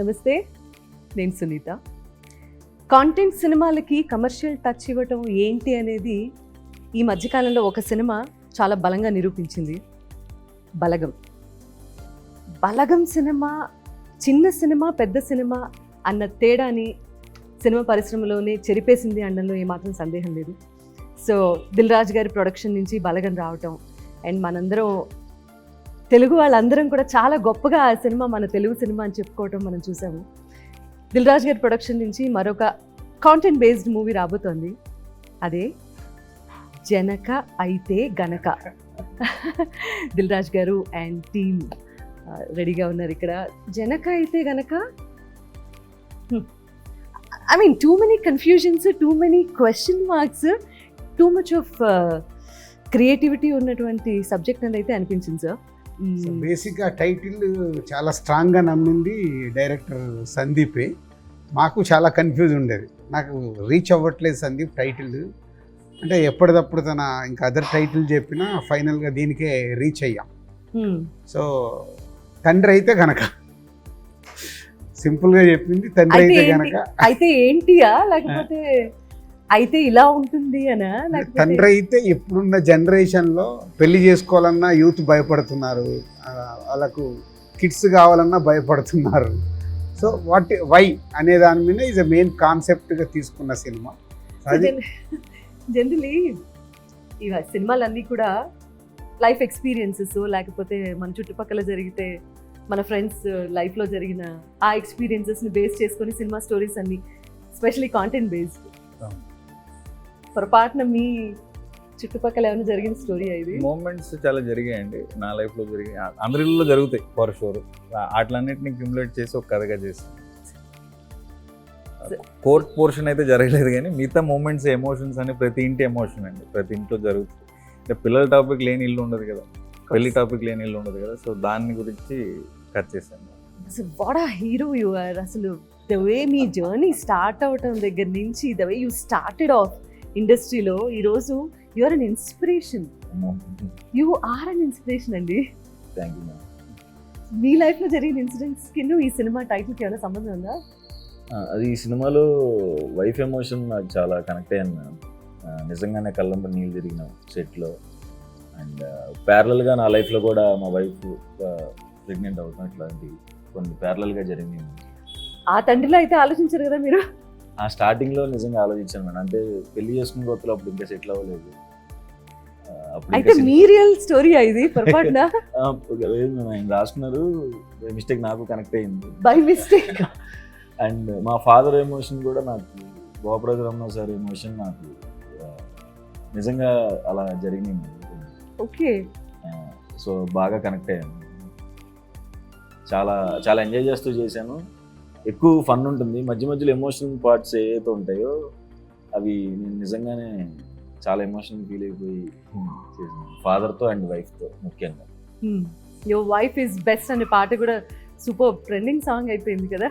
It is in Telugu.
నమస్తే నేను సునీత. కాంటెంట్ సినిమాలకి కమర్షియల్ టచ్ ఇవ్వటం ఏంటి అనేది ఈ మధ్యకాలంలో ఒక సినిమా చాలా బలంగా నిరూపించింది. బలగం. బలగం సినిమా చిన్న సినిమా పెద్ద సినిమా అన్న తేడాని సినిమా పరిశ్రమలోనే చెరిపేసింది అనడంలో ఏమాత్రం సందేహం లేదు. సో దిల్ రాజు గారి ప్రొడక్షన్ నుంచి బలగం రావటం అండ్ మనందరం తెలుగు వాళ్ళందరం కూడా చాలా గొప్పగా ఆ సినిమా మన తెలుగు సినిమా అని చెప్పుకోవటం మనం చూసాము. దిల్ రాజు గారి ప్రొడక్షన్ నుంచి మరొక కాంటెంట్ బేస్డ్ మూవీ రాబోతోంది. అదే జనక అయితే గనక. దిల్ రాజు గారు అండ్ టీమ్ రెడీగా ఉన్నారు ఇక్కడ. Janaka Aithe Ganaka? I mean too many confusions too many question marks too much of creativity ఉన్నటువంటి సబ్జెక్ట్ అని అయితే అనిపించింది సార్ బేసిక్గా టైటిల్ చాలా స్ట్రాంగ్గా నమ్మింది డైరెక్టర్ సందీపే. మాకు చాలా కన్ఫ్యూజ్ ఉండేది. నాకు రీచ్ అవ్వట్లేదు సందీప్ టైటిల్. అంటే ఎప్పటికప్పుడు తన ఇంకా అదర్ టైటిల్ చెప్పినా ఫైనల్గా దీనికే రీచ్ అయ్యాం. సో తండ్రి అయితే కనుక సింపుల్గా చెప్పింది తండ్రి అయితే? కనుక అయితే ఏంటియా? లేకపోతే అయితే ఇలా ఉంటుంది అనా? తండ్రి అయితే ఇప్పుడున్న జనరేషన్లో పెళ్ళి చేసుకోవాలన్నా యూత్ భయపడుతున్నారు. వాళ్ళకు కిడ్స్ కావాలన్నా భయపడుతున్నారు. సో వాట్ వై అనే దాని మీద ఇస్ అ మెయిన్ కాన్సెప్ట్గా తీసుకున్న సినిమా. అది జనరలీ ఇవ సినిమాలన్నీ కూడా లైఫ్ ఎక్స్పీరియన్సెస్ లేకపోతే మన చుట్టుపక్కల జరిగితే మన ఫ్రెండ్స్ లైఫ్లో జరిగిన ఆ ఎక్స్పీరియన్సెస్ని బేస్ చేసుకొని సినిమా స్టోరీస్ అన్ని స్పెషలీ కాంటెంట్ బేస్డ్. పొరపాటున మీ చుట్టుపక్కల ఏమైనా జరిగిన స్టోరీ ఇది? మూమెంట్స్ చాలా జరిగాయండి. నా లైఫ్లో జరిగాయి. ఆ- అందరిలో జరుగుతాయి ఫర్ షూర్ వాటిలన్నిటిని క్యూములేట్ చేసి ఒక కథగా చేసి కోర్ట్ పోర్షన్ అయితే జరగలేదు కానీ మిగతా మూమెంట్స్ ఎమోషన్స్ అని ప్రతి ఇంటి ఎమోషన్ అండి. ప్రతి ఇంట్లో జరుగుతుంది అంటే పిల్లల టాపిక్ లేని ఇల్లు ఉండదు కదా. పెళ్ళి టాపిక్ లేని ఇల్లు ఉండదు కదా. సో దాని గురించి కట్ చేశాను. అసలు what a hero you are అసలు ద వే మీ జర్నీ స్టార్ట్ అవటం దగ్గర నుంచి the way you started off ఇండస్ట్రీలో ఈరోజు you are an inspiration you are an inspiration అండి. మీ లైఫ్లో జరిగిన ఇన్సిడెంట్స్కి ఈ సినిమా టైటిల్కి ఏమైనా సంబంధం ఉందా? అది ఈ సినిమాలో వైఫ్ ఎమోషన్ నాకు చాలా కనెక్ట్ అయ్యాను నిజంగానే కళ్ళంబ నీళ్ళు తిరిగిన సెట్లో. అండ్ ప్యారలల్గా నా లైఫ్లో కూడా మా వైఫ్ ప్రెగ్నెంట్ అవుతాం ఇట్లాంటి కొన్ని ప్యారలల్గా జరిగినాయి. ఆ తండ్రిలో అయితే ఆలోచించారు కదా మీరు? ఆ స్టార్టింగ్లో నిజంగా ఆలోచించాను మేడం. అంటే పెళ్ళి చేసుకున్న కొత్తలో అప్పుడు ఇంకా సెటిల్ అవ్వలేదు. అయితే మీ రియల్ స్టోరీ ఇది? పొరపాటున? ఆయన రాసుకున్నారు. మిస్టేక్ నాకు కనెక్ట్ అయింది. By mistake. అండ్ మా ఫాదర్ ఎమోషన్ కూడా నాకు గోపరాజు రమణ సార్ ఎమోషన్ నాకు నిజంగా అలా జరిగింది ఓకే. సో బాగా కనెక్ట్ అయ్యాను. చాలా చాలా ఎంజాయ్ చేస్తూ చేశాను. ఎక్కువ ఫన్ ఉంటుంది. మధ్య మధ్యలో ఎమోషనల్ పార్ట్స్ ఏవైతే ఉంటాయో అవి నేను నిజంగానే చాలా ఎమోషనల్ ఫీల్ అయిపోయి ఫాదర్తో అండ్ వైఫ్తో ముఖ్యంగా. యువర్ వైఫ్ ఇస్ బెస్ట్ అనే పాట కూడా సూపర్ ట్రెండింగ్ సాంగ్ అయిపోయింది కదా?